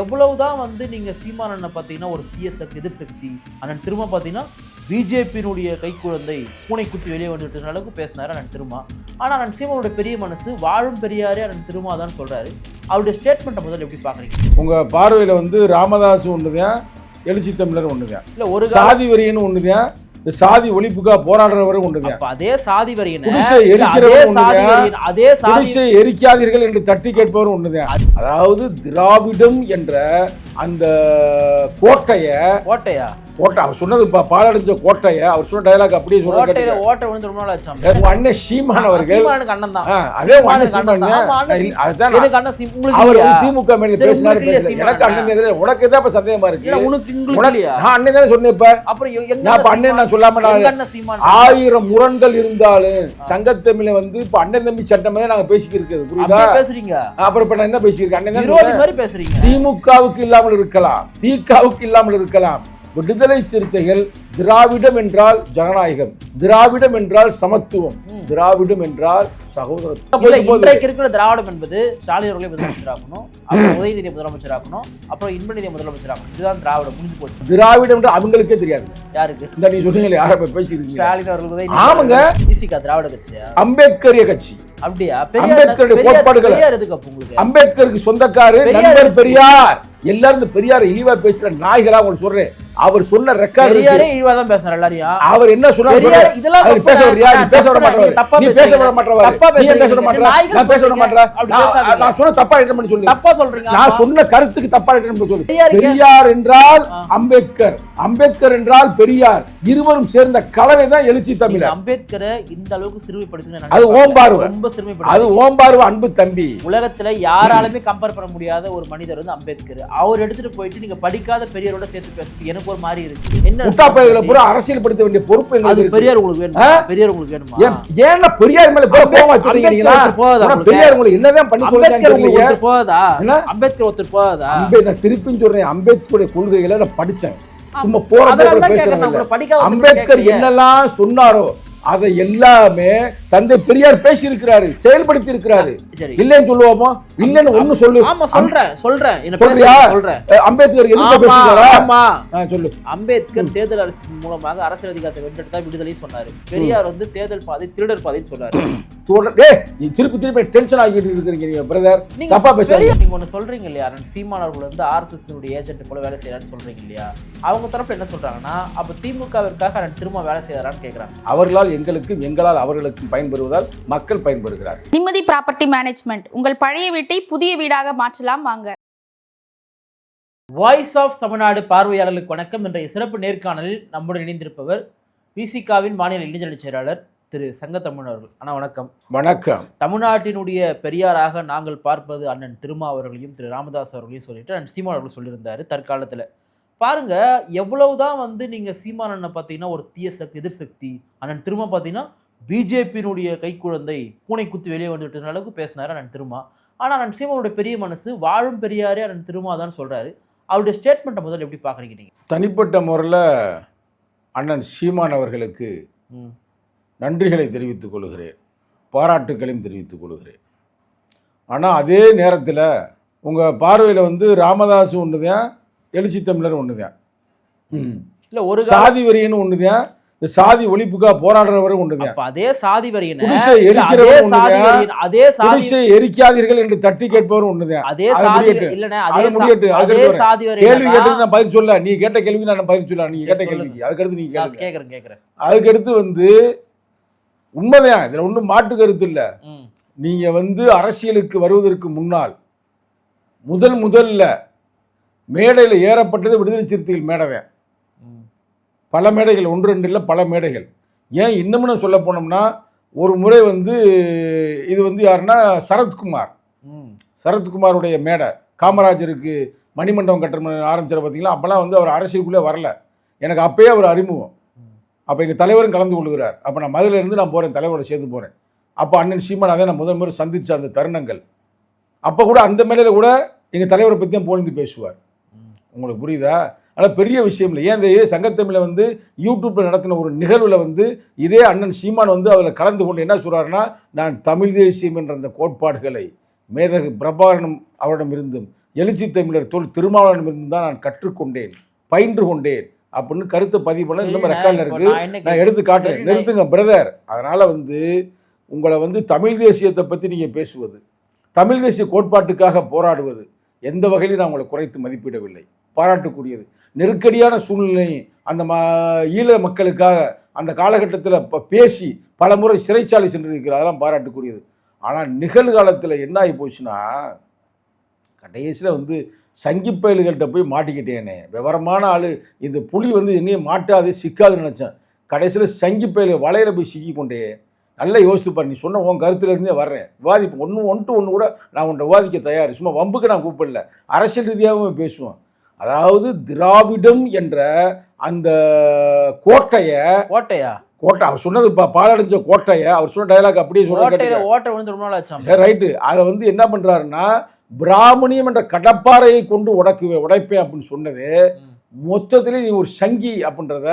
எவ்வளவுதான் வந்து நீங்க சீமானனை பார்த்தீங்கன்னா ஒரு தீய சக்தி எதிர் சக்தி அண்ணன் திரும்ப பார்த்தீங்கன்னா பிஜேபியினுடைய கைக்குழந்தை பூனை குத்தி வெளியே வந்துட்டு அளவுக்கு பேசினாரு அண்ணன் திருமா. ஆனா அண்ணன் சீமானோட பெரிய மனசு வாழும் பெரியாரே அண்ணன் திருமா தான் சொல்றாரு. அவருடைய ஸ்டேட்மெண்ட்டை முதல்ல எப்படி பாக்குறீங்க உங்க பார்வையில வந்து ராமதாஸ் ஒண்ணுதான் எழுச்சி தமிழர் ஒண்ணுதான் இல்ல ஒரு சாதி வெறியன்னு ஒண்ணுதான் இந்த சாதி ஒழிப்புக்காக போராடுறவரும் அப்ப அதே சாதி வரியனை குடிசை இல்ல, அதே சாதி எரிக்காதீர்கள் என்று தட்டி கேட்பவரும் ஒண்ணுதான் அதாவது திராவிடம் என்ற அந்த கோட்டைய கோட்டையா? கோட்டை அவர் சொன்னது பா- பாலடைஞ்ச கோட்டைய அவர் சொன்ன டயலாக் அப்படியே சொல்ல கோட்டையில ஓட்டை விழுந்து ரொம்ப நாள் உங்க அண்ணன் சீமான் அவர்கள். அண்ணன் தான். அதே உங்க அண்ணன் சீமான் அதுதான் எனக்கு அண்ணன் அவர் திமுக மேல பேசினாரு எனக்கு அண்ணன் எதிரே உனக்கு தான் இப்ப சந்தேகமா இருக்கு. உனக்கு உங்களுக்கு நான் அண்ணன் தானே சொன்னேன் இப்ப. அப்புறம் நான் இப்ப அண்ணன் நான்? சொல்லாம நான் ஆயிரம் முரண்கள் இருந்தாலும் சங்கத்தமிழ வந்து இப்ப அண்ணன் தம்பி சட்டம் தான் நாங்க பேசிக்கிட்டு இருக்கிறது புரியுதா பேசுறீங்க? அப்புறம் இப்ப நான் என்ன பேசியிருக்கேன்? அண்ணன் தான். திமுகவுக்கு இல்லாமல் இருக்கலாம். திகாவுக்கு இல்லாமல் இருக்கலாம். விடுதலை சிறுத்தைகள் திராவிடம் என்றால் ஜனநாயகம் திராவிடம் என்றால் சமத்துவம் திராவிடம் என்றால் சகோதரத்துவம். இன்றைக்கு இருக்கிற திராவிடம் என்பது ஸ்டாலின் அவர்களே முதலமைச்சராக்கணும் அப்புறம் உதயநிதியை முதலமைச்சராக்கணும் அப்புறம் இன்பநிதியை முதலமைச்சராக்கணும் இதுதான் திராவிடம் முடிஞ்சு போச்சு. திராவிடம் என்று அவங்களுக்கே தெரியாது. யாருக்கு? இந்த நீ சொன்னீங்களே யாரை போய் பேசியிருக்கீங்க ஸ்டாலின் அவர்கள் ஆமாங்க. இசிகா திராவிட கட்சியா? அம்பேத்கரிய கட்சி. அப்படியா? அம்பேத்கருடைய கோட்பாடுகளை- அம்பேத்கருக்கு சொந்தக்காரு நண்பர் பெரியார். எல்லாரும் பெரியார் இழிவா பேசுற நாய்களா உங்களுக்கு சொல்றேன். அவர் சொன்ன ரெக்கார்டு பெரியாரே இழிவாதான் பேசுறாரு எல்லாரையும் அவர் என்ன சொன்னாரு. இதெல்லாம் அவர் பேச தான். நீ பேச விட தான். மாட்டேன். தப்பா நீ பேச. விட மாட்டேன். தப்பா நீ பேச விட? நாய்கள் நான் பேச விட. அப்படி நான் சொன்ன தப்பா எடுத்து பண்ணி சொல்லு தப்பா சொல்றீங்க நான். சொன்ன கருத்துக்கு தப்பா எடுத்து பண்ணி சொல்லு பெரியார் என்றால். அம்பேத்கர் அம்பேத்கர் என்றால் பெரியார் இருவரும் சேர்ந்த கலவை தான் எழுச்சி தமிழர் அம்பேத்கரை இந்த அளவுக்கு சிறுமைப்படுத்துங்க அது ஓம் பார்வை. ரொம்ப அது சிறுமைப்படுத்து ஓம்பார்வ அன்பு தம்பி உலகத்துல யாராலுமே கம்பேர் பண்ண முடியாத ஒரு மனிதர் வந்து அம்பேத்கர் அவர் எடுத்துட்டு போயிட்டு நீங்க படிக்காத பெரியரோட சேர்த்து பேசுறது எனக்கு ஒரு மாதிரி இருக்கு என்ன பயிர்களை பூரா அரசியல்படுத்த வேண்டிய பொறுப்பு எங்களுக்கு. பெரியார் உங்களுக்கு வேணுமா? பெரியார் உங்களுக்கு வேணுமா? ஏன் ஏன்னா பெரியார் மேல போய் கோவமா அம்பேத்கர் தெரியுங்களா? பெரியார் உங்களுக்கு என்னதான் பண்ணி அம்பேத்கர் ஒருத்தர் போகாதா? என்ன? அம்பேத்கர் ஒருத்தர் போகாதா? அம்பே நான் திருப்பியும் சொல்றேன் அம்பேத்கருடைய கொள்கைகளை நான் படிச்சேன். சும்மா போற அதனால போக்குல தான் கேட்கறேன் பேசுறேன் அம்பேத்கர். என்னெல்லாம் சொன்னாரோ அதை எல்லாமே தந்தை பெரியார் பேசி இருக்கிறாரு செயல்படுத்தி இருக்கிறாரு இல்லைன்னு சொல்லுவோமா? இல்லைன்னு ஒண்ணு சொல்லு. ஆமா சொல்றேன் சொல்றேன் என்ன சொல்றியா? சொல்றேன் அம்பேத்கர் எதுக்கு ஆமா, பேசுகிறாரா ஆமா. சொல்லு. அம்பேத்கர் தேர்தல் அரசின் மூலமாக அரசியல் அதிகாரத்தை வென்றெடுத்தா விடுதலை சொன்னாரு. பெரியார் வந்து தேர்தல் பாதை திருடர் பாதைன்னு சொன்னாரு. நீ திருப்பி திருப்பி டென்ஷன் ஆகிட்டு இருக்கிறீங்க நீங்க பிரதர் நீங்க தப்பா பெரியார் நீங்க ஒண்ணு சொல்றீங்க இல்லையா? அண்ணன் சீமான் அவர்கள் வந்து ஆர்எஸ்எஸ் ஏஜென்ட் போல வேலை செய்யறான்னு சொல்றீங்க இல்லையா? அவங்க தரப்புல என்ன சொல்றாங்கன்னா அப்ப திமுகவிற்காக திரும்ப வேலை செய்யறான்னு கேக்குறாங்க. அவர்களால் எங்களுக்கும் எங்களால் அவர்களுக்கும் பயன்பெறுவதால் மக்கள் பயன்பெறுகிறார்கள். நிம்மதி ப்ராப்பர்ட்டி மேனேஜ்மெண்ட் உங்கள் பழைய வீட்டை புதிய வீடாக மாற்றலாம் வாங்க. வாய்ஸ் ஆஃப் தமிழ்நாடு பார்வையாளர்களுக்கு வணக்கம். என்ற சிறப்பு நேர்காணலில் நம்முடன் இணைந்திருப்பவர் விசிகாவின் மாநில இளைஞரணி செயலாளர் திரு சங்கத்தமிழ் அவர்கள். அண்ணா வணக்கம். வணக்கம். தமிழ்நாட்டினுடைய பெரியாராக நாங்கள் பார்ப்பது அண்ணன் திருமா அவர்களையும் திரு ராமதாஸ் அவர்களையும் சொல்லிட்டு அண்ணன் சீமான் அவர்கள் சொல்லியிருந்தாரு தற்காலத்தில். பாருங்க எவ்வளவுதான் வந்து நீங்க சீமான் அண்ணன் பார்த்தீங்கன்னா ஒரு தீய சக்தி எதிர் சக்தி அண்ணன் திருமா பார்த்தீங்கன்னா பிஜேபியினுடைய கைக்குழந்தை பூனை குத்தி வெளியே வந்துட்டு அளவுக்கு பேசினாரு அண்ணன் திருமா. ஆனால் அண்ணன் சீமானுடைய பெரிய மனசு வாழும் பெரியாரே அண்ணன் திருமா தான் சொல்றாரு. அவருடைய ஸ்டேட்மெண்ட்டை முதல்ல எப்படி பார்க்குறீங்க நீங்க? தனிப்பட்ட முறையில் அண்ணன் சீமான் அவர்களுக்கு. நன்றிகளை தெரிவித்துக் கொள்கிறேன். பாராட்டுக்களையும் தெரிவித்துக் கொள்கிறேன். ஆனால் அதே நேரத்தில் உங்கள் பார்வையில் வந்து ராமதாஸ் ஒன்று தான் எழுச்சி தமிழர் ஒன்று தான் இல்ல ஒரு சாதி வெறியன்னு ஒன்று தான் இந்த சாதி ஒழிப்புக்காக போராடுறவரும் அப்ப அதே சாதி வரியனை குடிசை இல்ல, அதே எரிக்கிறவரும் சாதி ஒண்ணுதான். வரியன் அதே சாதி குடிசை எரிக்காதீர்கள் என்று தட்டி கேட்பவரும் தான் அதே சாதி. இல்லனே அது. அதே அதுக்கு அடுத்து கேள்வி வரியன் கேட்டு நான் பதில் சொல்ல நீ கேட்ட கேள்வி நான் பதில் சொல்ல சரி, கேட்ட. கேள்விக்கு. அதுக்கடுத்து நீங்க நான் கேளுங்க. கேக்குறேன் கேக்குறேன். அதுக்கடுத்து வந்து உண்மைதான். இதுல ஒன்றும் மாற்று கருத்து இல்லை. நீங்க வந்து அரசியலுக்கு வருவதற்கு முன்னால் முதல் முதல்ல மேடையில் ஏறப்பட்டது விடுதலை சிறுத்தைகள் மேடவன் ம், பல மேடைகள் ஒன்று ரெண்டு இல்லை பல மேடைகள். ஏன் இன்னமும் சொல்ல போனோம்னா ஒரு முறை வந்து இது வந்து யாருன்னா சரத்குமார். சரத்குமாருடைய மேடை. காமராஜருக்கு மணிமண்டபம் கட்டுற ஆரம்பிச்சார் பார்த்தீங்களா? அப்போல்லாம் வந்து அவர் அரசியலுக்குள்ளே வரல. எனக்கு அப்பயே அவர் அறிமுகம். அப்போ எங்கள் தலைவரும் கலந்து கொள்கிறார். அப்போ நான் மதுரையில இருந்து நான் போகிறேன் தலைவரோட சேர்ந்து போகிறேன். அப்போ அண்ணன் சீமான் அதை நான் முதல் முறை சந்தித்த அந்த தருணங்கள். அப்போ கூட அந்த மேடையில் கூட எங்கள் தலைவரை பற்றி தான் போலிந்து பேசுவார். உங்களுக்கு புரியுதா? ஆனால் பெரிய விஷயம் இல்லை. ஏன் இந்த சங்கத்தமிழில் வந்து யூடியூப்பில் நடத்தின ஒரு நிகழ்வில் வந்து இதே அண்ணன் சீமான் வந்து அதில் கலந்து கொண்டு என்ன சொல்கிறாருன்னா நான் தமிழ் தேசியம் என்ற அந்த கோட்பாடுகளை மேதகு பிரபாகரனும் அவரிடம் இருந்தும் எழுச்சி தமிழர் தொல் திருமாவளவனிடம் தான் நான் கற்றுக்கொண்டேன் பயின்று கொண்டேன் அப்படின்னு கருத்தை பதிவு பண்ண இன்னும் ரெக்கார்டில் இப்போ இருக்கு. நான் எடுத்து காட்டுறேன். நிறுத்துங்க பிரதர் அதனால வந்து உங்களை வந்து தமிழ் தேசியத்தை பற்றி நீங்கள் பேசுவது தமிழ் தேசிய கோட்பாட்டுக்காக போராடுவது எந்த வகையிலும் நான் உங்களை குறைத்து மதிப்பிடவில்லை. பாராட்டுக்குரியது. நெருக்கடியான சூழ்நிலை அந்த ம ஈழ மக்களுக்காக அந்த காலகட்டத்தில் இப்போ பேசி பல முறை சிறைச்சாலை சென்றிருக்கிறார். அதெல்லாம் பாராட்டுக்குரியது. ஆனால் நிகழ்காலத்தில் என்ன ஆகி போச்சுன்னா கடைசியில் வந்து சங்கி பயல்கள்கிட்ட போய் மாட்டிக்கிட்டேனே. விவரமான ஆள் இந்த புலி வந்து எங்கேயும் மாட்டாது சிக்காதுன்னு நினச்சேன். கடைசியில் சங்கி பயல் வலையில் போய் சிக்கிக்கொண்டே நல்லா யோசித்து பாரு நீ சொன்ன உன் கருத்துலேருந்தே வர்றேன். விவாதிப்போம். ஒன்று ஒன் டு ஒன்று கூட நான் உன்னை விவாதிக்க தயார். சும்மா வம்புக்கு நான் கூப்பிடல. அரசியல் ரீதியாகவும் பேசுவேன் அதாவது திராவிடம் என்ற அந்த கோட்டையை கோட்டையா? கோட்டை அவர் சொன்னது இப்போ பாலடைஞ்ச கோட்டையை அவர் சொன்ன டயலாக் அப்படியே சொல்ல கோட்டையில ஓட்டை விழுந்து ரொம்ப நாள் ஆச்சாம் ரைட்டு அதை வந்து என்ன பண்றாருன்னா பிராமணியம் என்ற கடப்பாறையை கொண்டு உடைக்கு உடைப்பேன் அப்படின்னு சொன்னது மொத்தத்திலே நீ ஒரு சங்கி அப்படின்றத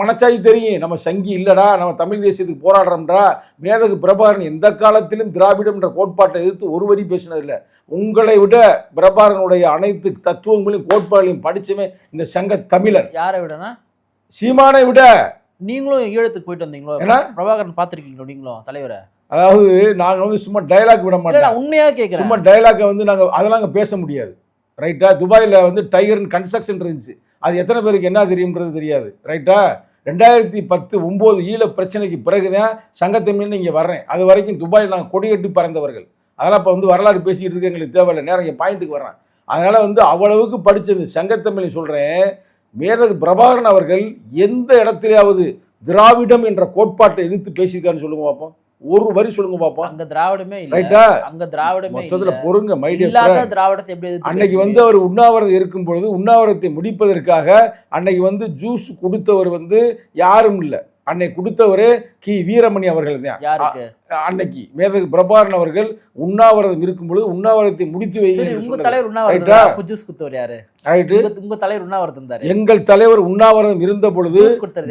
மனசாட்சி தெரியும். நம்ம சங்கி இல்லடா நம்ம தமிழ் தேசியத்துக்கு போராடுறோம்டா. மேதகு பிரபாகரன் எந்த காலத்திலும் திராவிடம் என்ற கோட்பாட்டை எதிர்த்து ஒரு வரி பேசினதில்லை. உங்களை விட பிரபாகரனுடைய அனைத்து தத்துவங்களையும் கோட்பாடுகளையும் படிச்சவன் இந்த சங்க தமிழன். யாரை விடனா? சீமானை விட. நீங்களும் ஈழத்துக்கு போயிட்டு வந்தீங்களோ? என்ன? பிரபாகரன் பாத்திருக்கீங்களோ நீங்களும் தலைவரை? அதாவது நாங்கள் வந்து சும்மா டைலாக் விட மாட்டோம். நான் உண்மையா கேக்குறேன். சும்மா டைலாக்கை வந்து நாங்கள் அதெல்லாம் அங்கே பேச முடியாது. ரைட்டா துபாயில் வந்து டைகர் கன்ஸ்ட்ரக்ஷன் இருந்துச்சு. அது எத்தனை பேருக்கு என்ன தெரியுன்றது தெரியாது. ரைட்டா ரெண்டாயிரத்தி பத்து ஒம்பது ஈழ பிரச்சனைக்கு பிறகு தான் சங்கத்தமிழ்னு இங்கே வர்றேன். அது வரைக்கும் துபாயில் நாங்கள் கொடி கட்டி பறந்தவர்கள். அதெல்லாம் இப்போ வந்து வரலாறு பேசிக்கிட்டு இருக்க எங்களுக்கு தேவையில்லை. நேரம் இங்கே பாயிண்ட்டுக்கு வர்றேன். அதனால் வந்து அவ்வளவுக்கு படித்தது இந்த சங்கத்தமிழை சொல்கிறேன் மேதகு பிரபாகரன் அவர்கள் எந்த இடத்துலையாவது திராவிடம் என்ற கோட்பாட்டை எதிர்த்து பேசியிருக்காருன்னு சொல்லுங்க பார்ப்போம் ஒரு வரி சொல்லுங்க பார்ப்போம் அங்க திராவிடமே இல்ல. ரைட்டா அங்க திராவிடமே மொத்தத்தில் பொறுங்க மைடியா இல்லாத திராவிடத்தை எப்படி அன்னைக்கு? வந்து அவர் உண்ணாவிரதம் இருக்கும் பொழுது உண்ணாவிரதத்தை முடிப்பதற்காக அன்னைக்கு வந்து ஜூஸ் கொடுத்தவர் வந்து யாரும் இல்லை. அன்னைக்கு கொடுத்தவரே கி. வீரமணி அவர்கள் அன்னைக்கு. மேதகு பிரபாகரன் அவர்கள் உண்ணாவிரதம் இருக்கும் பொழுது உண்ணாவிரதத்தை முடித்து இருந்தாரு? எங்கள் தலைவர் உண்ணாவிரதம் இருந்த பொழுது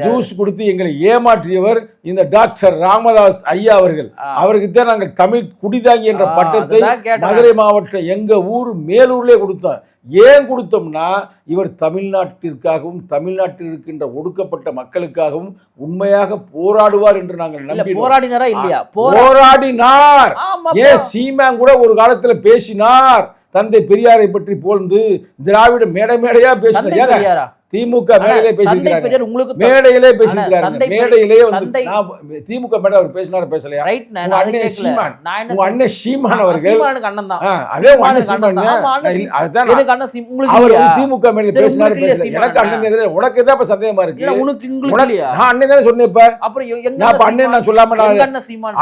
ஜூஸ் கொடுத்து எங்களை ஏமாற்றியவர் இந்த டாக்டர் ராமதாஸ் ஐயா அவர்கள். அவருக்கு தான் நாங்கள் தமிழ் குடிதாங்கி என்ற பட்டத்தை மதுரை மாவட்டம் எங்க ஊர் மேலூர்லயே கொடுத்தோம். ஏன் கொடுத்தோம்னா இவர் தமிழ்நாட்டிற்காகவும் தமிழ்நாட்டில் இருக்கின்ற ஒடுக்கப்பட்ட மக்களுக்காகவும் உண்மையாக போராடுவார் என்று நாங்கள் நம்பினோம். போராடினாரா இல்லையா? போரா போராடினார். ஏன் சீமான் கூட ஒரு காலத்துல பேசினார். தந்தை பெரியாரை பற்றி புகழ்ந்து திராவிட மேடை மேடையா பேசினார். திமுக மேடையிலே உங்களுக்கு மேடையிலே தந்தை பேசியிருக்கிறாங்க. பெரிய- மேடையிலே வந்து திமுக மேடை அவர் பேசினாரு பேசலையா? ரைட் நான் அண்ணன் சீமான். உங்க அண்ணன் சீமான் அவர்கள். அண்ணன் தான். அதே உங்க அண்ணன் சீமான். அதுதான் நான் எனக்கு அண்ணன் சீ- உங்களுக்கு அவர் திமுக சரி, பேசினாரு பேசல. எனக்கு அண்ணன் எதிரே உனக்கு தான் இப்ப சந்தேகமா இருக்கு. உனக்கு உங்களுக்கு நான் அண்ணன் தானே சொன்னேன் இப்ப அப்புறம் நான் இப்ப அண்ணன் நான்? சொல்லாம நான்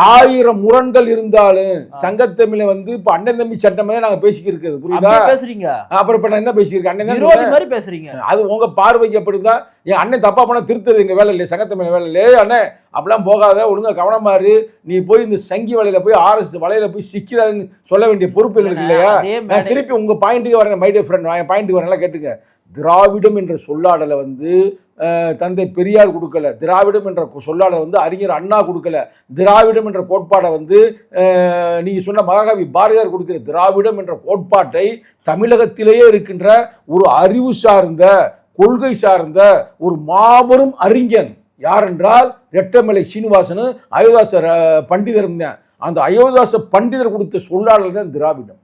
ஆயிரம் முரண்கள் இருந்தாலும் சங்கத்தமிழ வந்து இப்ப அண்ணன் தம்பி சட்டமே தான் நாங்க பேசிக்கிட்டு இருக்குது புரியுதா பேசுறீங்க? அப்புறம் இப்ப நான் என்ன பேசியிருக்கேன்? அண்ணன் மாதிரி பேசுறீங்க. அது உங்க பார்வைக்கு அப்படிதான் என் அண்ணன் தப்பா போனா திருத்தது எங்க வேலை இல்லையா சங்கத்தமிழ் வேலை இல்லையே அண்ணே அப்படிலாம் போகாத ஒழுங்கா கவனமா இரு. நீ போய் இந்த சங்கி வலையில போய் ஆர்எஸ் வலையில போய் சிக்கிறான்னு சொல்ல வேண்டிய பொறுப்பு எங்களுக்கு இல்லையா? நான் திருப்பி உங்க பாயிண்ட்டுக்கு வரேன் மை டே ஃப்ரெண்ட் என் பாயிண்ட்டுக்கு வரேன் கேட்டுங்க திராவிடம் என்ற சொல்லாடலை வந்து தந்தை பெரியார் கொடுக்கல. திராவிடம் என்ற சொல்லாடலை வந்து அறிஞர் அண்ணா கொடுக்கல. திராவிடம் என்ற கோட்பாடை வந்து அஹ், நீங்க சொன்ன மகாகவி பாரதியார் கொடுக்கிற திராவிடம் என்ற கோட்பாட்டை தமிழகத்திலேயே இருக்கின்ற ஒரு அறிவு சார்ந்த கொள்கை சார்ந்த ஒரு மாபெரும் அறிஞன் யார் என்றால் ரெட்டமலை சீனிவாசனு அயோத்தாச ர- பண்டிதரும் தான் அந்த அயோத்தாச பண்டிதர் கொடுத்த சொல்லாடல் தான் திராவிடம்.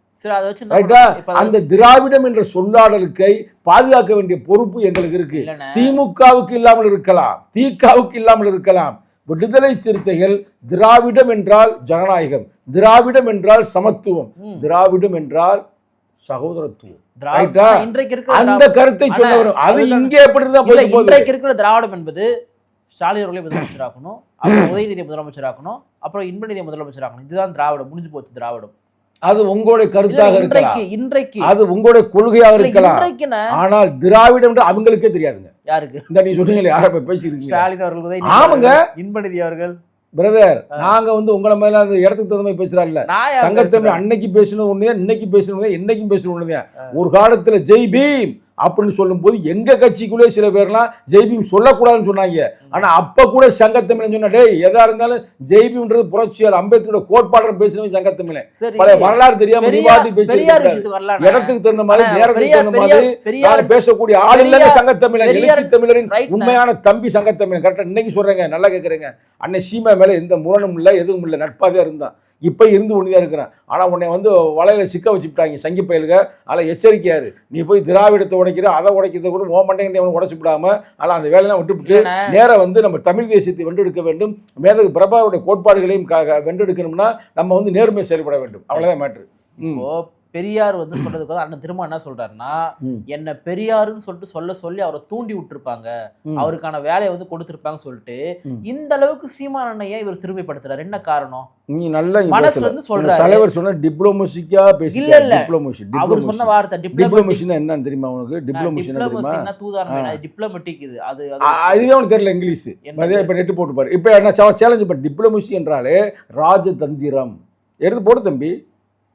அந்த திராவிடம் என்ற சொல்லாடலுக்கை பாதுகாக்க வேண்டிய பொறுப்பு எங்களுக்கு இருக்கு. திமுகவுக்கு இல்லாமல் இருக்கலாம் திகாவுக்கு இல்லாமல் இருக்கலாம். விடுதலை சிறுத்தைகள் திராவிடம் என்றால் ஜனநாயகம் திராவிடம் என்றால் சமத்துவம். திராவிடம் என்றால் சகோதரத்துவம். அந்த கருத்தை ஆனா, சொன்னவர் அது இங்கே போய் போகுது? இன்றைக்கு இருக்கிற திராவிடம் என்பது ஸ்டாலின் அவர்களே முதலமைச்சராக்கணும் அப்புறம் உதயநிதியை முதலமைச்சராக்கணும் அப்புறம் இன்பநிதியை முதலமைச்சராக்கணும் இதுதான் திராவிடம் முடிஞ்சு போச்சு திராவிடம். அது உங்களுடைய கருத்தாக இருக்கலாம். இன்றைக்கு அது உங்களுடைய கொள்கையாக இருக்கலாம். ஆனால் திராவிடம் அவங்களுக்கே தெரியாதுங்க. யாருக்கு? இந்த நீ சொன்னீங்களே யாரை போய் பேசியிருக்கீங்க. ஸ்டாலின் அவர்கள் ஆமாங்க. இன்பநிதி அவர்கள். பிரதர் நாங்க வந்து உங்களை மேல அந்த இடத்துக்கு தகுந்த மாதிரி பேசுறாருல்ல சங்கத்தமிழ்? அன்னைக்கு பேசணும் ஒண்ணு இன்னைக்கு பேசணும் ஒண்ணு என்னைக்கும் பேசணும் ஒண்ணுதான் ஒரு காலத்துல ஜெய் பீம். அப்படின்னு சொல்லும்போது எங்க கட்சிக்குள்ளே சில பேர்லாம் ஜெய்பீம் சொல்லக்கூடாதுன்னு சொன்னாங்க. ஆனா அப்ப கூட சங்கத்தமிழன் சொன்ன டேய் எதா இருந்தாலும் ஜெய்பீம்ன்றது புரட்சியாளர் அம்பேத்கரோட கோட்பாடுன்னு பேசுனவங்க சங்கத்தமிழன். பல வரலாறு தெரியாம இடத்துக்கு தகுந்த மாதிரி நேரத்துக்கு தகுந்த மாதிரி நான் பேசக்கூடிய ஆள் இல்லைங்க சங்கத்தமிழன் எழுச்சி தமிழரின் உண்மையான தம்பி சங்கத்தமிழன். கரெக்டா இன்னைக்கு சொல்றேங்க நல்லா கேக்குறேங்க. அன்னை சீமா மேல எந்த முரணும் இல்லை எதுவும் இல்லை. நட்பாதே இருந்தான். இப்ப இருந்து ஒண்ணுதான் இருக்கிறேன். ஆனா உன்னை வந்து வலையில சிக்க வச்சுட்டாங்க சங்கி பயலுக. அதில் எச்சரிக்கையாரு நீ போய் திராவிடத்தை உடைக்கிற அதை உடைக்கிறத கூட ஓ மண்டையை உடைச்சு விடாம ஆனா அந்த வேலையெல்லாம் விட்டுவிட்டு இல்லைண்ணே. நேரா வந்து நம்ம தமிழ் தேசியத்தை வென்றெடுக்க வேண்டும். மேதகு பிரபாவுடைய கோட்பாடுகளையும் வென்றெடுக்கணும்னா நம்ம வந்து நேர்மை செயல்பட வேண்டும். அவ்வளவுதான் மேட்ரு இப்போ பெரியார் வந்து சொல்றதுக்கு வந்து அண்ணன் திரும்ப என்ன சொல்றாருன்னா. என்ன பெரியாருன்னு சொல்லிட்டு சொல்ல சொல்லி அவரை தூண்டி விட்டுருப்பாங்க. அவருக்கான வேலையை வந்து கொடுத்திருப்பாங்க சொல்லிட்டு. இந்த அளவுக்கு சீமான அண்ணையை இவர் சிறுமைப்படுத்துறாரு. என்ன காரணம்? நீ நல்லா மனசுல. இருந்து சொல்றாரு. தலைவர் சொன்ன டிப்ளோமசிக்கா இல்ல, பேசிட்டார் இல்ல. டிப்ளோமசி அவர் சொன்ன வார்த்தை டிப்ளோமசினா என்னன்னு தெரியுமா உனக்கு? டிப்ளோமசி தெரியுமா? டிப்ளமசினா தூதாரம் டிப்ளமெட்டிக் இது. அது அதுவே உனக்கு தெரியல இங்கிலீஷ். இப்போ நெட்டு போட்டு பாரு இப்போ என்ன சேலஞ்ச் பண்ண டிப்ளமசி என்றாலே ராஜதந்திரம். எடுத்து போடு தம்பி.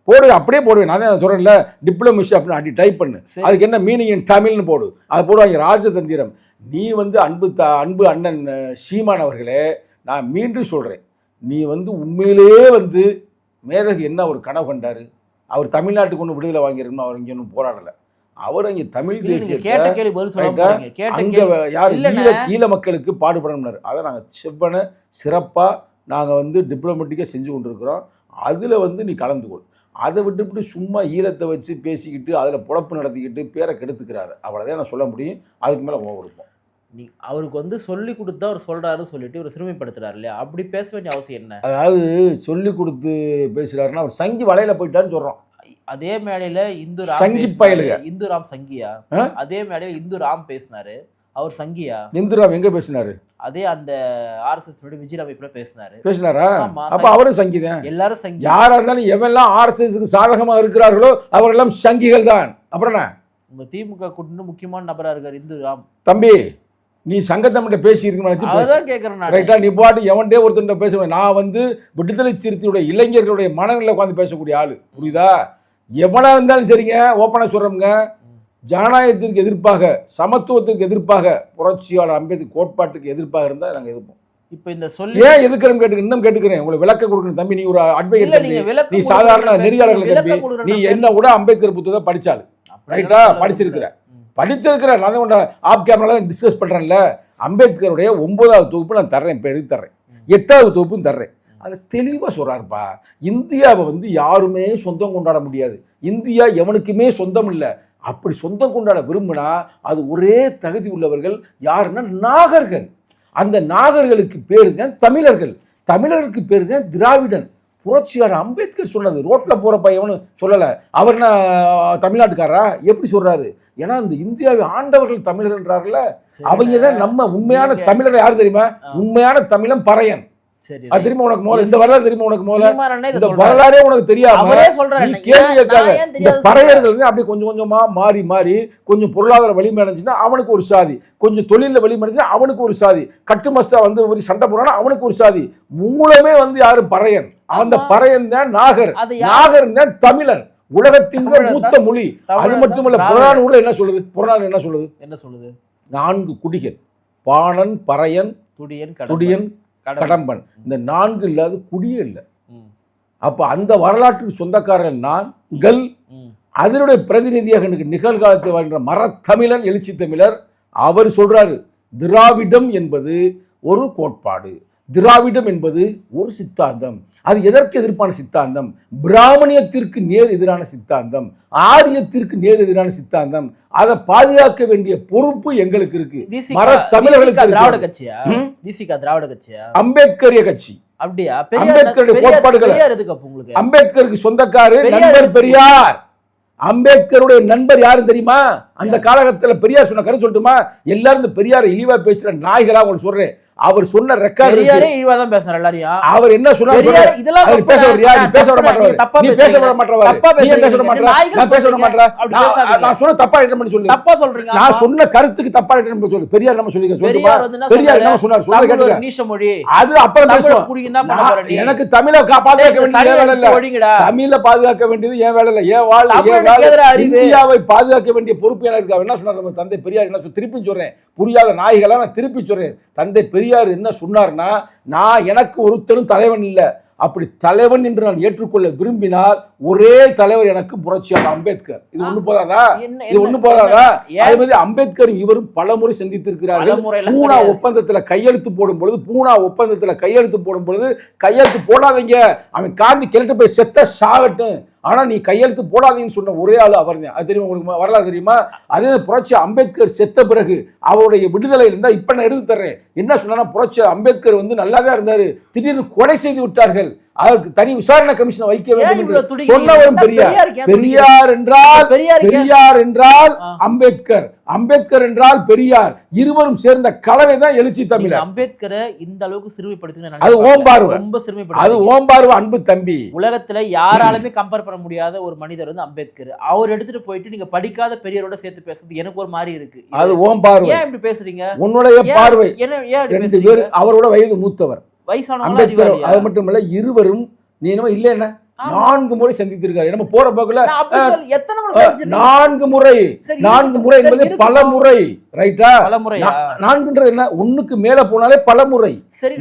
போடு அப்படியே போடுவேன். நான் தான் சொல்கிறேன்ல டிப்ளமசி அப்படின்னு அடி டைப் பண்ணு. அதுக்கு என்ன மீனிங் இன் தமிழ்னு போடு. அது போடுவாங்க ராஜதந்திரம். நீ வந்து அன்பு த அன்பு அண்ணன் சீமான் அவர்களே நான் மீண்டும் சொல்கிறேன் நீ வந்து உண்மையிலேயே வந்து மேதகு என்ன ஒரு கனவு கண்டாரு? அவர் தமிழ்நாட்டுக்கு ஒன்றும் விடுதலை வாங்கியிருக்கணும் அவர் இங்கே ஒன்றும் போராடலை. அவர் இங்கே தமிழ் கேட்ட அங்க யார். ஈழ ஈழ மக்களுக்கு பாடுபடணும்னாரு. அதை நாங்கள் செவ்வனை சிறப்பாக நாங்கள் வந்து டிப்ளமெட்டிக்காக செஞ்சு கொண்டிருக்கிறோம். அதில் வந்து நீ கலந்து கொள் அதை விட்டுவிட்டு சும்மா ஈழத்தை வச்சு பேசிக்கிட்டு அதில் புழப்பு நடத்திக்கிட்டு பேரை கெடுத்துக்கிறாத அவ்வளோதான் நான் சொல்ல முடியும். அதுக்கு மேலே ஓ கொடுப்போம் நீ அவருக்கு வந்து சொல்லி கொடுத்தா அவர் சொல்றாருன்னு சொல்லிட்டு இவர் சிறுமைப்படுத்துறாரு இல்லையா? அப்படி பேச வேண்டிய அவசியம் என்ன? அதாவது சொல்லி கொடுத்து பேசுகிறாருன்னா அவர் சங்கி வலையில் போயிட்டான்னு சொல்கிறோம் அதே மேடையில இந்து ராம் சங்கி. பயலுக. இந்து ராம் சங்கியா? அதே மேடையில இந்து ராம் பேசினாரு. அவர் சங்கியா? இந்துராம் எங்கே பேசினாரு? அதே அந்த ஆர்எஸ்எஸ் விஜய் அமைப்புல பேசினாரு. பேசினாரா? அப்போ அவரும் சங்கி தான் எல்லாரும் சங்கி யாராக இருந்தாலும் எவெல்லாம் ஆர்எஸ்எஸ்க்கு சாதகமாக இருக்கிறார்களோ அவரெல்லாம் சங்கிகள் தான். அப்புறம் உங்க திமுக கூட்டணி முக்கியமான நபரா இருக்காரு இந்து ராம் தம்பி நீ சங்கத்தமிட்ட பேசு. கேக்குறேன் நான். ரைட்டா நீ பாட்டு எவன்டே ஒருத்தன் பேசுவேன் நான் வந்து விடுதலை சிறுத்தையுடைய இளைஞர்களுடைய மனநிலை உட்காந்து பேசக்கூடிய ஆளு. புரியுதா? எவனா இருந்தாலும் சரிங்க ஓப்பனாக சொல்கிறோம்ங்க ஜனநாயகத்திற்கு எதிர்ப்பாக சமத்துவத்திற்கு எதிர்ப்பாக புரட்சியாளர் அம்பேத்கர் கோட்பாட்டுக்கு எதிர்ப்பாக இருந்தால் நாங்கள் எதிர்ப்போம். இப்ப இந்த சொல்லி ஏன் எதுக்குறோம் கேட்டு இன்னும் கேட்டுக்கிறேன். உங்களுக்கு விளக்கம் கொடுக்கணும் தம்பி. நீ ஒரு அட்வொகேட் தம்பி. நீ சாதாரண. நெறியாளர்கள் தம்பி. நீ. என்ன கூட அம்பேத்கர் புத்தகத்தை அப்படி ரைட்டா படிச்சிருக்கிற. படிச்சிருக்கிற. நான் தான் ஆப் கேமரா தான் டிஸ்கஸ் பண்ணுறேன்ல அம்பேத்கருடைய ஒன்பதாவது தொகுப்பு நான் தர்றேன். இப்போ எடுத்து தர்றேன். எட்டாவது தொகுப்பும் தர்றேன். அதில் தெளிவாக சொல்கிறாருப்பா இந்தியாவை வந்து யாருமே சொந்தம் கொண்டாட முடியாது. இந்தியா எவனுக்குமே சொந்தம் இல்லை. அப்படி சொந்தம் கொண்டாட விரும்பினா அது ஒரே தகுதி உள்ளவர்கள் யாருன்னா நாகர்கள். அந்த நாகர்களுக்கு பேர் தான் தமிழர்கள். தமிழருக்கு பேர் தான் திராவிடன். புரட்சியாளர் அம்பேத்கர் சொன்னது ரோட்ல போற பையவனு சொல்லல. அவர் என்ன தமிழ்நாட்டுக்காரரா? எப்படி சொல்றாரு? ஏன்னா இந்த இந்தியாவை ஆண்டவர்கள் சரி. அவங்க தான் நம்ம உண்மையான தமிழர் யார் தெரியுமா. உண்மையான தமிழன் பறையன். அது தெரியுமா உனக்கு முதல்ல இந்த வரலாறு தெரியுமா உனக்கு முதல்ல இந்த. வரலாறே உனக்கு தெரியாம நீ கேள்வி கேட்காத இந்த பறையர்கள் வந்து அப்படியே கொஞ்சம் கொஞ்சமா மாறி மாறி கொஞ்சம் பொருளாதார வலிமை அடைஞ்சுன்னா அவனுக்கு ஒரு சாதி. கொஞ்சம் தொழிலில் வலிமை அடைஞ்சுன்னா அவனுக்கு ஒரு சாதி. கட்டுமஸ்தா வந்து ஒரு சண்டை போறானா அவனுக்கு ஒரு சாதி. மூலமே வந்து யாரு? பறையன். அந்த. பறையன் தான் நாகர். நாகர் தான் தமிழன் உலகத்தின் மூத்த மொழி. அது மட்டுமல்ல திராவிடன். புறநானூறுல என்ன சொல்லுது? புறநானூறு என்ன சொல்லுது? என்ன சொல்லுது? நான்கு குடிகள். பாணன் பறையன் துடியன் துடியன் கடம்பன். இந்த நான்கு இல்லாத குடியே இல்லை. அப்ப அந்த வரலாற்றுக்கு சொந்தக்காரன் நான்கள். அதனுடைய பிரதிநிதியாக எனக்கு நிகழ்காலத்தில் வாழ்கிற மரத்தமிழன் எழுச்சி தமிழர் அவர் சொல்றாரு திராவிடம் என்பது ஒரு கோட்பாடு. திராவிடம் என்பது ஒரு சித்தாந்தம். அது எதற்கு எதிர்ப்பான சித்தாந்தம்? பிராமணியத்திற்கு நேர் எதிரான சித்தாந்தம். ஆரியத்திற்கு நேர் எதிரான சித்தாந்தம். அதை பாதுகாக்க வேண்டிய பொறுப்பு எங்களுக்கு இருக்கு. VCK திராவிட. கட்சியா? விசிகா திராவிட கட்சியா? அம்பேத்கரிய கட்சி. அப்படியா? அம்பேத்கருடைய கோட்பாடுகளை- அம்பேத்கருக்கு சொந்தக்காரு நண்பர். பெரியார். அம்பேத்கருடைய நண்பர் யாரும் தெரியுமா? அந்த காலகட்டத்தில் பெரியார் சொன்ன கருத்து சொல்லட்டுமா? எல்லாரும் இந்த பெரியார் இழிவா பேசுற நாய்களா உங்களுக்கு சொல்றேன். அவர் சொன்ன ரெக்கார்டு பெரியாரே இழிவாதான் பேசுறாரு எல்லாரையும் அவர் என்ன சொன்னாரு. இதெல்லாம் பேச. விடுறியா? நீ பேச தப்பு. மாட்டேன். நீ பேச. விட மாட்டேன். தப்பா ஏன் பேச விட பேசுறீங்க. மாட்டேன்? நான் பேச சொல்றீங்க. மாட்டேன். நான் சொன்ன தப்பா என்ன பண்ணி சொல்லு தப்பா சொல்றீங்க நான். சொன்ன கருத்துக்கு தப்பா என்ன சொல்லு பெரியார் நம்ம சொல்லிக்க சொல்லுமா பெரியார் என்ன சொன்னார் ஒரு கேட்டுக்க நீச மொழி அது அப்புறம் பேசுவோம் பண்ண? எனக்கு தமிழை பாதுகாக்க வேண்டியது வேலை இல்ல. தமிழை பாதுகாக்க வேண்டியது என் வேலை இல்ல ஏன் வாழ் ஏன் அறிவு. இந்தியாவை பாதுகாக்க வேண்டிய பொறுப்பு எனக்கு என்ன சொன்னார் நம்ம தந்தை பெரியார் என்ன திருப்பி சொல்றேன் புரியாத நாய்களா நான் திருப்பி சொல்றேன் தந்தை பெரியார் என்ன சொன்னார்னா நான் எனக்கு ஒருத்தரும் தலைவன் இல்ல. அப்படி தலைவன் என்று நான் ஏற்றுக்கொள்ள விரும்பினால் ஒரே தலைவர் எனக்கு புரட்சியாளர் அம்பேத்கர். இது ஒண்ணு போதாதா? இது ஒண்ணு போதாதா? அதே மாதிரி அம்பேத்கரும் இவரும் பலமுறை சந்தித்திருக்கிறார்கள். பூனா. ஒப்பந்தத்துல கையெழுத்து போடும் பொழுது பூனா ஒப்பந்தத்துல கையெழுத்து போடும் பொழுது கையெழுத்து போடாதீங்க. அவன் காந்தி கிளட்டு போய் செத்த சாகட்டும். ஆனா நீ கையெழுத்து போடாதீங்கன்னு சொன்ன ஒரே ஆளு அவர் அது தெரியுமா உங்களுக்கு வரலாறு தெரியுமா? அதே புரட்சி அம்பேத்கர் செத்த பிறகு அவருடைய விடுதலை இருந்தா இப்ப நான் எடுத்து தர்றேன். என்ன சொன்னா புரட்சி அம்பேத்கர் வந்து நல்லா தான் இருந்தாரு. திடீர்னு கொலை செய்து விட்டார்கள். அதற்கு தனி விசாரணை கமிஷன் வைக்க வேண்டும் என்று? சொன்னவரும் பெரியார். பெரியார் என்றால் பெரியார் என்றால். அம்பேத்கர். அம்பேத்கர் என்றால் பெரியார். இருவரும் சேர்ந்த கலவை தான் எழுச்சி தமிழர். அம்பேத்கரை இந்த அளவுக்கு சிறுமைப்படுத்துங்க அது ஓம் பார்வை. ரொம்ப அது சிறுமைப்படுத்து ஓம்பார்வ அன்பு தம்பி. உலகத்துல யாராலுமே கம்பேர் பண்ண முடியாத ஒரு மனிதர் வந்து அம்பேத்கர். அவர் எடுத்துட்டு போயிட்டு நீங்க படிக்காத பெரியாரோட சேர்த்து பேசுறது எனக்கு ஒரு மாதிரி இருக்கு. அது ஓம் பார்வை. ஏன் இப்படி பேசுறீங்க? உன்னுடைய பார்வை. என்ன ஏன் அவரோட வயது மூத்தவர். அம்பேத்கர்? அது மட்டும் இல்ல இருவரும் நீ என்னமோ இல்ல என்ன. நான்கு முறை சந்தித்திருக்காரு நம்ம போற போக்குல? நான்கு முறை நான்கு. முறை என்பது. பல முறை ரைட்டா? நான்குன்றது என்ன? ஒண்ணுக்கு மேல போனாலே பல முறை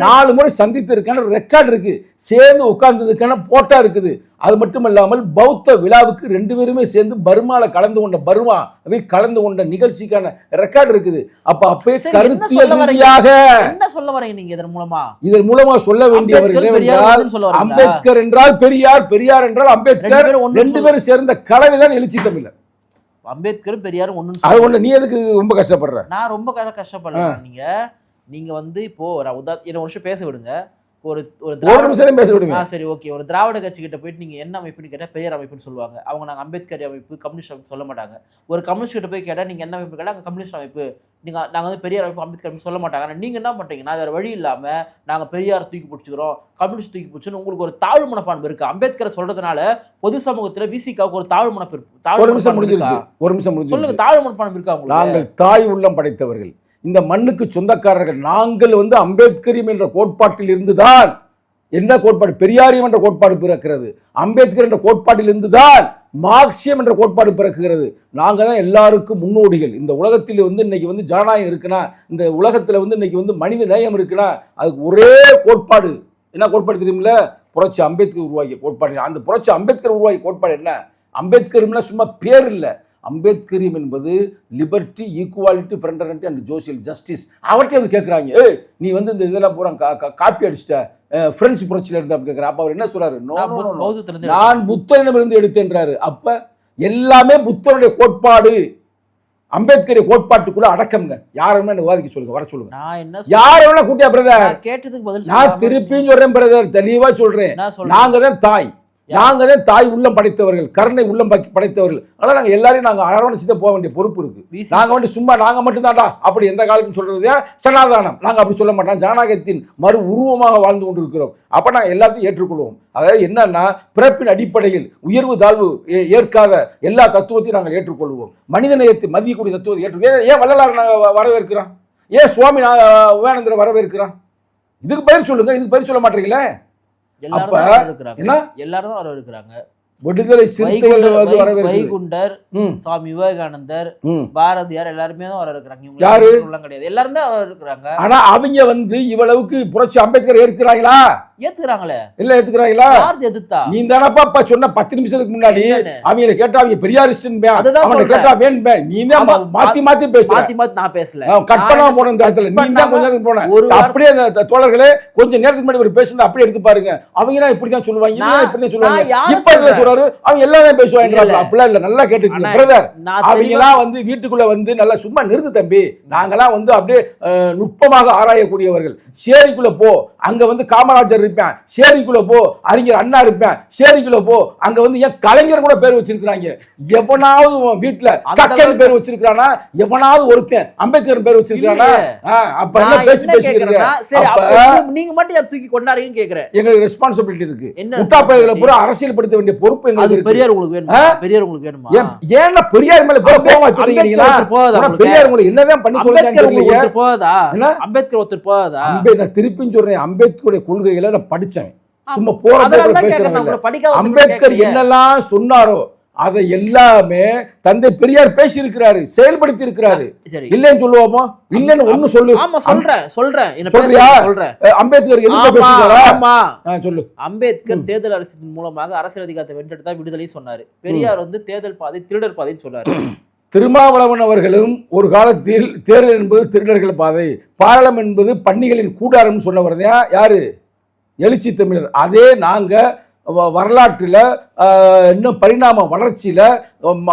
நாலு முறை சந்தித்திருக்கான ரெக்கார்ட் இருக்கு. சேர்ந்து உட்கார்ந்ததுக்கான போட்டா இருக்குது. அது மட்டும் இல்லாமல் பௌத்த விழாவுக்கு ரெண்டு பேருமே சேர்ந்து பர்மால கலந்து கொண்ட பர்மா கலந்து கொண்ட நிகழ்ச்சிக்கான ரெக்கார்ட் இருக்குது. அப்ப அப்பே சரி, என்ன கருத்தியல்? ரீதியாக என்ன சொல்ல வரீங்க நீங்க இதன் மூலமா? இதன் மூலமா சொல்ல வேண்டியவர் அம்பேத்கர் என்றால் பெரியார் பெரியார் என்றால் அம்பேத்கர். ரெண்டு பேரும் சேர்ந்த கலவைதான் எழுச்சி தமிழர். அம்பேத்கரும் பெரியாரும் அது சொல்ல ஒண்ணு நீ எதுக்கு ரொம்ப கஷ்டப்படுற? நான் ரொம்ப க- கஷ்டப்படல நீங்க. நீங்க வந்து இப்போ ஒரு உதா நிமிஷம் பேச விடுங்க. ஒரு ஒரு ஒரு திராவிட- நிமிஷம் பேச விடுங்க. சரி ஓகே. ஒரு திராவிட கட்சி கிட்ட போயிட்டு நீங்க என்ன அமைப்புன்னு கேட்டா பெரியார் அமைப்புன்னு சொல்லுவாங்க. அவங்க நாங்க அம்பேத்கர் அமைப்பு கம்யூனிஸ்ட் அமைப்பு சொல்ல மாட்டாங்க. ஒரு கம்யூனிஸ்ட் கிட்ட போய் கேட்டா நீங்க என்ன அமைப்பு கேட்டா அங்க கம்யூனிஸ்ட் அமைப்பு. நீங்க நாங்க வந்து பெரியார் அமைப்பு அம்பேத்கர் அமைப்பு சொல்ல மாட்டாங்க. ஆனா நீங்க என்ன பண்றீங்க நான் வேற வழி இல்லாம நாங்க பெரியார் தூக்கி பிடிச்சிக்கிறோம் கம்யூனிஸ்ட் தூக்கி பிடிச்சுன்னு உங்களுக்கு ஒரு தாழ்வு மனப்பான்மை இருக்கு. அம்பேத்கரை சொல்றதுனால பொது சமூகத்துல விசிகாவுக்கு ஒரு தாழ்வு மனப்பு. தாழ்வு ஒரு நிமிஷம் முடிஞ்சிருச்சு? ஒரு நிமிஷம் சொல்லுங்க முடிஞ்சிருச்சு. தாழ்வு மனப்பான்மை இருக்கா நாங்கள் தாய் உள்ளம் படைத்தவர்கள். இந்த மண்ணுக்கு சொந்தக்காரர்கள் நாங்கள் வந்து அம்பேத்கரியம் என்ற கோட்பாட்டில் இருந்துதான். என்ன கோட்பாடு? பெரியாரியம் என்ற கோட்பாடு பிறக்கிறது. அம்பேத்கர் என்ற கோட்பாட்டில் இருந்துதான் மார்க்சியம் என்ற கோட்பாடு பிறக்குகிறது நாங்கள் தான் எல்லாருக்கும் முன்னோடிகள். இந்த உலகத்தில் வந்து இன்னைக்கு வந்து ஜனநாயகம் இருக்குன்னா இந்த உலகத்தில் வந்து இன்னைக்கு வந்து மனித நேயம் இருக்குன்னா அதுக்கு ஒரே கோட்பாடு. என்ன கோட்பாடு தெரியுமில்ல? புரட்சி அம்பேத்கர் உருவாக்கிய கோட்பாடு. அந்த புரட்சி அம்பேத்கர் உருவாக்கிய கோட்பாடு என்ன? அம்பேத்கர்னா சும்மா பேர் இல்லை. அம்பேத்கரியம் என்பது liberty equality fraternity and social justice அவர்கிட்ட வந்து கேட்குறாங்க ஏய் நீ வந்து இந்த இதெல்லாம் பூரா காப்பி அடிச்சிட்ட. அஹ், பிரெஞ்சு புரட்சியில் இருந்து அப்படி கேட்குற அப்போ அவர் என்ன சொல்றாரு? "No, நான் புத்தனிடமிருந்து எடுத்தேன்றாரு. அப்ப எல்லாமே புத்தனுடைய கோட்பாடு. அம்பேத்கரிய கோட்பாட்டுக்குள்ள அடக்கம்ங்க. யாருமே என்ன விவாதிக்க சொல்லுங்க வர சொல்லுங்க. யார் வேணா கூட்டியா பிரதர் கேட்டதுக்கு பதில் நான் திருப்பியும் சொல்றேன் பிரதர் தெளிவா சொல்றேன். நாங்க தான் தாய். நாங்க தான் தாய் உள்ளம் படைத்தவர்கள் கருணை உள்ளம் படைத்தவர்கள். ஆனா நாங்க எல்லாரையும் நாங்க அரவணைச்சு தான் போக வேண்டிய பொறுப்பு இருக்கு. VC நாங்க வந்து சும்மா நாங்க மட்டும் தான்டா அப்படி எந்த காலத்தும் சொல்றது சனாதானம். நாங்க அப்படி சொல்ல மாட்டோம். ஜனநாயகத்தின் மறு உருவமாக வாழ்ந்து கொண்டிருக்கிறோம். அப்ப நாங்க எல்லாத்தையும் ஏற்றுக்கொள்வோம். அதாவது என்னன்னா பிறப்பின் அடிப்படையில் உயர்வு தாழ்வு ஏற்காத எல்லா தத்துவத்தையும் நாங்கள் ஏற்றுக்கொள்வோம். மனித நேயத்தை மதியக்கூடிய தத்துவத்தை ஏற்று ஏன் ஏன் வள்ளலார் நாங்க வ- வரவேற்கிறோம்? ஏன் சுவாமி விவேகானந்தரை வரவேற்கிறோம்? இதுக்கு பதில் சொல்லுங்க. இதுக்கு பதில் சொல்ல மாட்டீங்களே? எல்லாரும். என்ன? எல்லாரும் தான் வரவேற்கிறாங்க விடுதலை சிறுத்தைகள் வைகுண்டர் சுவாமி விவேகானந்தர் பாரதியார் எல்லாருமே தான் வரவேற்கிறாங்க. இவங்க யாரு? கிடையாது. எல்லாரும் தான் வரவேற்கிறாங்க. ஆனா அவங்க வந்து இவ்வளவுக்கு புரட்சி அம்பேத்கர் ஏற்கிறாங்களா ஏத்துக்கிறாங்களே? இல்ல ஏத்துக்கிறாங்களா? யார் எதிர்த்தா? நீ தானப்பா சொன்ன பத்து நிமிஷத்துக்கு முன்னாடி? அவங்கள கேட்டா அவங்க பெரியாரிஸ்டன் அவனை. கேட்டா வேணும் நீ தான் மாத்தி மாத்தி பேசுற. மாத்தி மாத்தி நான் பேசல. நான் கட் நான் பண்ணாம என்ன போன இந்த இடத்துல. நீ தான் கொஞ்ச நேரத்துக்கு போன. அப்படியே அந்த தோழர்களே கொஞ்சம் நேரத்துக்கு முன்னாடி ஒரு பேசுனது அப்படியே எடுத்து பாருங்க. அவங்க தான் இப்படிதான் சொல்லுவாங்க. இப்படிதான் சொல்லுவாங்க. இப்ப? பேசுறாரு அவங்க எல்லாமே பேசுவாங்க. அப்படிலாம் இல்ல. நல்லா கேட்டுக்கங்க பிரதர் நான் அவங்க தெளிவா- எல்லாம் வந்து வீட்டுக்குள்ள வந்து நல்லா சும்மா நிறுத்து தம்பி. நாங்கெல்லாம் வந்து அப்படியே நுட்பமாக ஆராயக்கூடியவர்கள். சேரிக்குள்ள போ. அங்க வந்து காமராஜர் இருப்பேன். சேரிக்குள்ள போ. அறிஞர் அண்ணா இருப்பேன். சேரிக்குள்ள போ. அங்க வந்து ஏன் கலைஞர் கூட பேர் வச்சிருக்காங்க எவனாவது வீட்டுல கக்கன் பேர் வச்சிருக்கானா எவனாவது ஒருத்தன் அம்பேத்கர் பேர் வச்சிருக்கானா அப்ப என்ன பேச்சு பேசிக்கிறீங்க? நீங்க மட்டும் தூக்கி கொண்டாடுறீங்கன்னு கேக்குறேன். எங்களுக்கு ரெஸ்பான்சிபிலிட்டி இருக்கு. என்ன முட்டா பயிர்களை responsibility? பூரா அரசியல்படுத்த வேண்டிய பொறுப்பு எங்களுக்கு இருக்கு. பெரியார் உங்களுக்கு வேணுமா? பெரியார் உங்களுக்கு வேணுமா? ஏன் ஏன்னா பெரியார் மேல போற அம்பேத்கர் கோவமா தெரியுங்களா ஒருத்தர் போகாதா உங்களுக்கு? பெரியார் உங்களுக்கு என்னதான் பண்ணி போகாதா? என்ன? அம்பேத்கர் ஒருத்தர் போகாதா? அம்பே நான் திருப்பியும் சொல்றேன் அம்பேத்கருடைய கொள்கைகளை நான் படிச்சேன். சும்மா போற பேசுறேன் அம்பேத்கர். என்னெல்லாம் சொன்னாரோ அதை எல்லாமே தந்தை பெரியார் பேசி இருக்கிறாரு செயல்படுத்தி இருக்கிறாரு இல்லைன்னு சொல்லுவோமோ? இல்லைன்னு ஒண்ணு சொல்லு. ஆமா சொல்றேன் சொல்றேன் சொல்றியா? சொல்றேன் அம்பேத்கர் ஆமா ஆ, சொல்லு. அம்பேத்கர் தேர்தல் அரசின் மூலமாக அரசியல் அதிகாரத்தை வென்றெடுத்தா விடுதலையும் சொன்னாரு. பெரியார் வந்து தேர்தல் பாதை திருடர் பாதைன்னு சொன்னாரு. திருமாவளவன் அவர்களும் ஒரு காலத்தில் தேர்தல் என்பது திருடர்கள் பாதை பாராளும் என்பது பன்னிகளின் கூடாரம் சொன்னவர் தான் யாரு? எழுச்சி தமிழர். அதே நாங்க வ- வரலாற்றில் இன்னும் பரிணாம வளர்ச்சியில்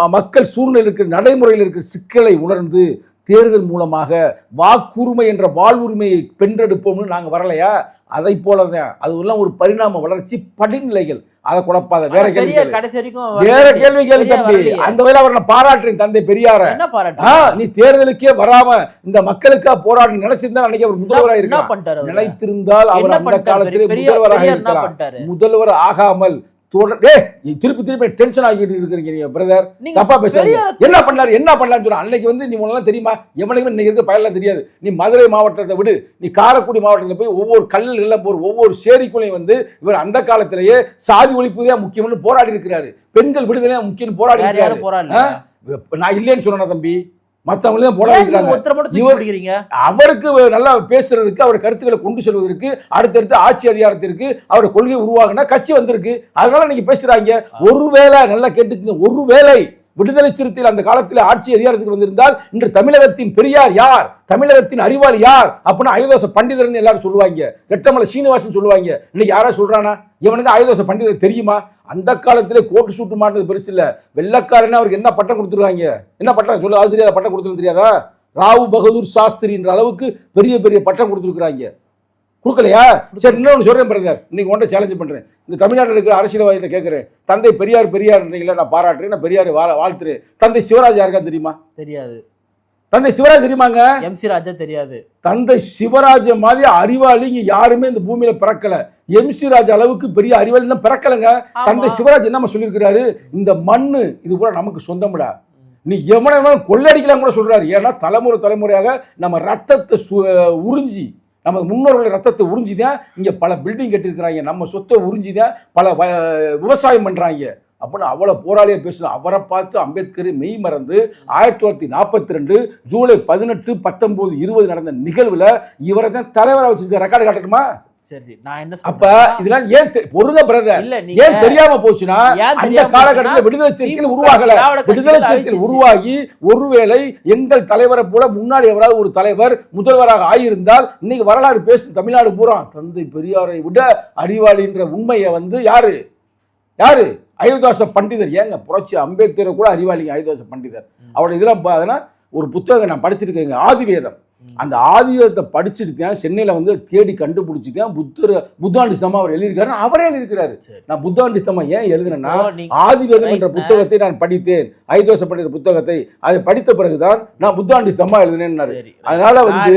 மக்கள் சூழ்நிலை இருக்கிற நடைமுறையில் இருக்கிற சிக்கலை உணர்ந்து தேர்தல் மூலமாக வாக்குரிமை என்ற வாழ்வுரிமையை பென்றெடுப்போம்னு நாங்க வரலையா? அதை போலதான். அது எல்லாம் ஒரு பரிணாம வளர்ச்சி படிநிலைகள். அதை குழப்பாத. வேற கேள்வி வேற. கேள்வி கேள்வி தம்பி. அந்த வகையில அவர் பாராட்டுறேன் தந்தை பெரியார. நீ தேர்தலுக்கே வராம இந்த மக்களுக்கா போராடி நினைச்சிருந்தா அன்னைக்கு அவர் முதல்வராக அவரு? நினைத்திருந்தால் அவர் அந்த? காலத்திலே முதல்வராக பண்ணிட்டாரு? முதல்வர் ஆகாமல் தொடர் திருப்பி திருப்பி டென்ஷன் ஆகிட்டு இருக்கிறீங்க நீங்க பிரதர் நீங்க தப்பா பெரியார் என்ன பண்ணாரு என்ன பண்ணலாம்னு சொன்னா அன்னைக்கு வந்து நீ உனக்கு தெரியுமா? எவனுக்குமே இன்னைக்கு இருக்க பயலாம் தெரியாது. நீ மதுரை மாவட்டத்தை விடு. நீ காரைக்குடி மாவட்டத்தில் போய் ஒவ்வொரு கல்லில் எல்லாம் போற ஒவ்வொரு சேரிக்குள்ளையும் வந்து இவர் அந்த காலத்திலேயே சாதி ஒழிப்பு தான் முக்கியம்னு போராடி இருக்கிறாரு பெண்கள் விடுதலை முக்கியம் போராடி இப்ப நான் இல்லைன்னு சொன்னேன் தம்பி. ஒருத்தரை மட்டும் தூக்கி இவர் அவருக்கு நல்லா பேசுறதுக்கு அவர் கருத்துக்களை கொண்டு செல்வதற்கு அடுத்தடுத்து ஆட்சி அதிகாரத்திற்கு அவருடைய கொள்கை உருவாகினா கட்சி வந்திருக்கு. அதனால நீங்க பேசுறாங்க. ஒருவேளை நல்லா கேட்டுக்கங்க. ஒருவேளை விடுதலை சிறுத்தைகள் அந்த காலத்தில் ஆட்சி அதிகாரத்துக்கு வந்திருந்தால் இன்று தமிழகத்தின் பெரியார் யார்? தமிழகத்தின் அறிவாளி யார்? அப்படின்னு ஆயுதோச பண்டிதர்னு எல்லாரும் சொல்லுவாங்க. ரெட்டமலை சீனிவாசன் சொல்லுவாங்க. இன்னைக்கு யாரா சொல்றானா? இவனுக்கு ஆயுதோச பண்டிதர் தெரியுமா? அந்த காலத்திலே கோட்டு சூட்டு மாட்டது பெருசு இல்லை. வெள்ளக்காரன்னு அவருக்கு என்ன பட்டம் கொடுத்துருவாங்க என்ன பட்டம்? சொல்லு அது தெரியாத? பட்டம் கொடுத்துருன்னு தெரியாதா? ராவ் பகதூர் சாஸ்திரின்ற அளவுக்கு பெரிய பெரிய பட்டம் கொடுத்துருக்குறாங்க. கொடுக்கலையா? சரி இன்னொன்று சொல்றேன் பிரதர் இன்னைக்கு ஒன்றை சேலஞ்ச் பண்றேன். இந்த தமிழ்நாட்டில் இருக்கிற அரசியல்வாதிகிட்ட கேட்குறேன் தந்தை பெரியார் பெரியார்ன்றீங்களா நான் பாராட்டுறேன். நான் பெரியார் வா வாழ்த்துறேன். தந்தை சிவராஜ் யாருக்கா தெரியுமா? தெரியாது. தந்தை சிவராஜ் தெரியுமாங்க? எம் சி ராஜா தெரியாது. தந்தை சிவராஜ மாதிரி அறிவாளி இங்க யாருமே இந்த பூமியில பிறக்கல. எம்சி ராஜ் அளவுக்கு பெரிய அறிவாளி இன்னும் பிறக்கலங்க. தந்தை சிவராஜ் என்ன சொல்லியிருக்கிறாரு? இந்த மண்ணு இது கூட நமக்கு சொந்தம்டா. நீ எவனை கொள்ளடிக்கலாம் கூட சொல்றாரு. ஏன்னா தலைமுறை தலைமுறையாக நம்ம ரத்தத்தை சு- உறிஞ்சி நம்ம முன்னோர்களுடைய ரத்தத்தை உறிஞ்சி தான் இங்கே பல பில்டிங் கட்டியிருக்கிறாங்க. நம்ம சொத்தை உறிஞ்சி தான் பல வ- விவசாயம் பண்ணுறாங்க அப்படின்னு அவ்வளோ போராளியாக பேசணும் அவரை பார்த்து அம்பேத்கர் மெய் மறந்து ஆயிரத்தி தொள்ளாயிரத்தி நாற்பத்தி ரெண்டு ஜூலை பதினெட்டு பத்தொம்போது இருபது நடந்த நிகழ்வில் இவரை தான் தலைவராக வச்சுருக்க ரெக்கார்டு காட்டட்டுமா? சரி நான் என்ன அப்ப இதெல்லாம் ஏன் தெ- பொருங்க பிரதர் ஏன் தெரியாம போச்சுன்னா அந்த காலகட்டத்தில் விடுதலை சிறுத்தைகள் உருவாகல. விடுதலை சிறுத்தைகள். உருவாகி ஒருவேளை எங்கள் தலைவரை போல முன்னாடி எவராவது ஒரு தலைவர் முதல்வராக ஆகியிருந்தால் இன்னைக்கு வரலாறு பேசும் தமிழ்நாடு பூரா தந்தை பெரியாரை விட அறிவாளின்ற உண்மையை வந்து யாரு? யாரு? அயோத்தாச பண்டிதர். ஏங்க புரட்சி அம்பேத்கரை கூட அறிவாளிங்க அயோத்தாச பண்டிதர். அவரோட இதெல்லாம் பா- அதெல்லாம் ஒரு புத்தகம் நான் படிச்சிருக்கேங்க. ஆதிவேதம். அந்த ஆதிவேதத்தை படிச்சுட்டு தான் சென்னையில் வந்து தேடி கண்டுபிடிச்சி தான் புத்தர் புத்தாண்டிஸ்தமா அவர் எழுதியிருக்காரு அவரே எழுதியிருக்கிறாரு. நான் புத்தாண்டிஸ்தமா ஏன் எழுதுனேன்னா ஆதிவேதம் என்ற புத்தகத்தை நான் படித்தேன். ஐதோச பண்டிதர் புத்தகத்தை அதை படித்த பிறகுதான் நான் புத்தாண்டிஸ்தமா எழுதினேன்னாரு. அதனால வந்து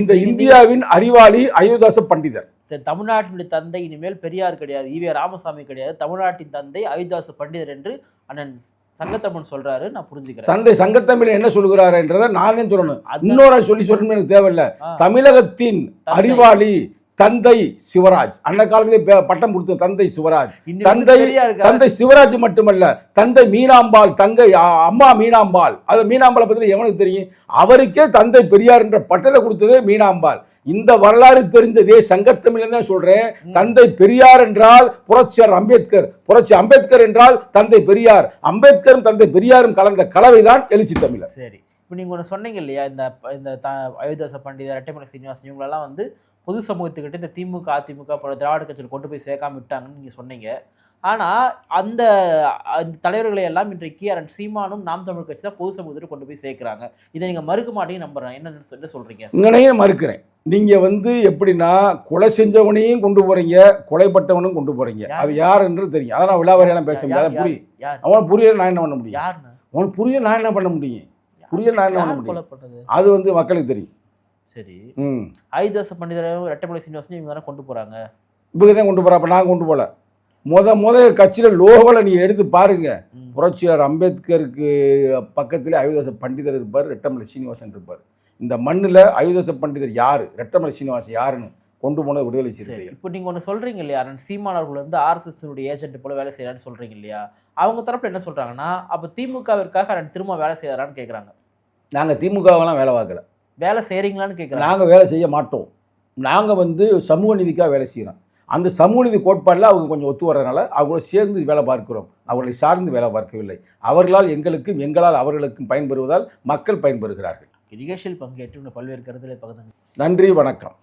இந்த இந்தியாவின் அறிவாளி அயோத்தாச பண்டிதர். தமிழ்நாட்டினுடைய தந்தை இனிமேல் பெரியார் கிடையாது. ஈவே ராமசாமி கிடையாது. தமிழ்நாட்டின் தந்தை அயோத்தியாச பண்டிதர் என்று அண்ணன் சங்கத்தம்மன் சொல்றாரு நான் புரிஞ்சுக்கிறேன் சந்தை சங்கத்தமிழ் என்ன சொல்கிறாருன்றதை நான் தான் சொல்லணும். இன்னொரு சொல்லி சொல்லணும் எனக்கு தேவையில்ல. தமிழகத்தின். அறிவாளி தந்தை சிவராஜ் அந்த காலத்திலே பட்டம் கொடுத்த தந்தை சிவராஜ் தந்தை. தந்தை சிவராஜ் மட்டுமல்ல தந்தை மீனாம்பாள் தங்கை அம்மா மீனாம்பாள் அது மீனாம்பாளை பத்தி எவனுக்கு தெரியும் அவருக்கே தந்தை பெரியார் என்ற பட்டத்தை கொடுத்ததே மீனாம்பாள் இந்த வரலாறு தெரிஞ்சதே சங்கத்தமிழ் தான் சொல்றேன். தந்தை பெரியார் என்றால் புரட்சியார் அம்பேத்கர். புரட்சி அம்பேத்கர் என்றால் தந்தை பெரியார். அம்பேத்கரும் தந்தை பெரியாரும் கலந்த கலவைதான் எழுச்சி தமிழர். சரி. இப்போ நீங்கள் ஒன்று சொன்னீங்க இல்லையா இந்த இந்த த அயோத்தியாச பண்டிதர் ரெட்டைமலை சீனிவாசன் இவங்களெல்லாம் வந்து பொது சமூகத்துக்கிட்ட இந்த திமுக அதிமுக போன்ற திராவிட கட்சியில் கொண்டு போய் சேர்க்காம விட்டாங்கன்னு நீங்கள் சொன்னீங்க. ஆனால் அந்த தலைவர்களை எல்லாம் இன்றைக்கு அரண் சீமானும் நாம் தமிழ் கட்சி தான் பொது சமூகத்துக்கு கொண்டு போய் சேர்க்குறாங்க. இதை நீங்கள் மறுக்க மாட்டீங்க நம்புறேன். என்ன சொல்ல சொல்கிறீங்க இங்கனையும் மறுக்கிறேன். நீங்கள் வந்து எப்படின்னா கொலை செஞ்சவனையும் கொண்டு போறீங்க கொலைப்பட்டவனும் கொண்டு போறீங்க. யார்? அது யார் என்று தெரியும். அதான் நான் விழாவாரியெல்லாம் பேச முடியாது. புரியும் அவன் புரியல நான் என்ன பண்ண முடியும்? யாருன்னு? அவனுக்கு புரிய நான் என்ன பண்ண முடியும்? புரிய நான் என்ன பண்ண முடியும்? அது வந்து மக்களுக்கு தெரியும். சரி. ம். அயோத்தியாச பண்டிதரும் ரெட்டைமலை சீனிவாசன் இவங்க தானே கொண்டு போகிறாங்க இவங்க தான் கொண்டு போகிறா அப்போ நான் கொண்டு போகல முத முத கட்சியில் லோகோவில் நீ எடுத்து பாருங்க. புரட்சியாளர் அம்பேத்கருக்கு பக்கத்தில் அயோத்தியாச பண்டிதர் இருப்பார் ரெட்டமலை சீனிவாசன் இருப்பார். இந்த மண்ணில் அயோத்தியாச பண்டிதர் யார்? ரெட்டமலை சீனிவாசன் யாருன்னு கொண்டு போனது விடுதலை சரி சிறுத்தைகள் இப்போ நீங்கள் ஒன்று சொல்கிறீங்க இல்லையா? அண்ணன் சீமானவர்கள் வந்து ஆர்எஸ்எஸ்னுடைய ஏஜென்ட் போல வேலை செய்கிறான்னு சொல்கிறீங்க இல்லையா? அவங்க தரப்புல என்ன சொல்கிறாங்கன்னா அப்போ திமுகவிற்காக அண்ணன் திரும்ப வேலை செய்கிறாரான்னு கேட்குறாங்க நாங்கள் திமுகவெல்லாம் வேலை பார்க்கல. வேலை செய்கிறீங்களான்னு கேட்குறாங்க நாங்கள் வேலை செய்ய மாட்டோம். நாங்கள் வந்து சமூக நீதிக்காக வேலை செய்கிறோம் அந்த சமூக நீதி கோட்பாடில் அவங்க கொஞ்சம் ஒத்து வர்றதுனால அவங்களோட சேர்ந்து வேலை பார்க்கிறோம். அவர்களை சார்ந்து வேலை பார்க்கவில்லை. அவர்களால் எங்களுக்கும் எங்களால் அவர்களுக்கும் பயன்பெறுவதால் மக்கள் பயன்பெறுகிறார்கள். நிகழ்ச்சியில் பங்கேற்று பல்வேறு கருத்துக்களை பகிர்ந்து நன்றி வணக்கம்.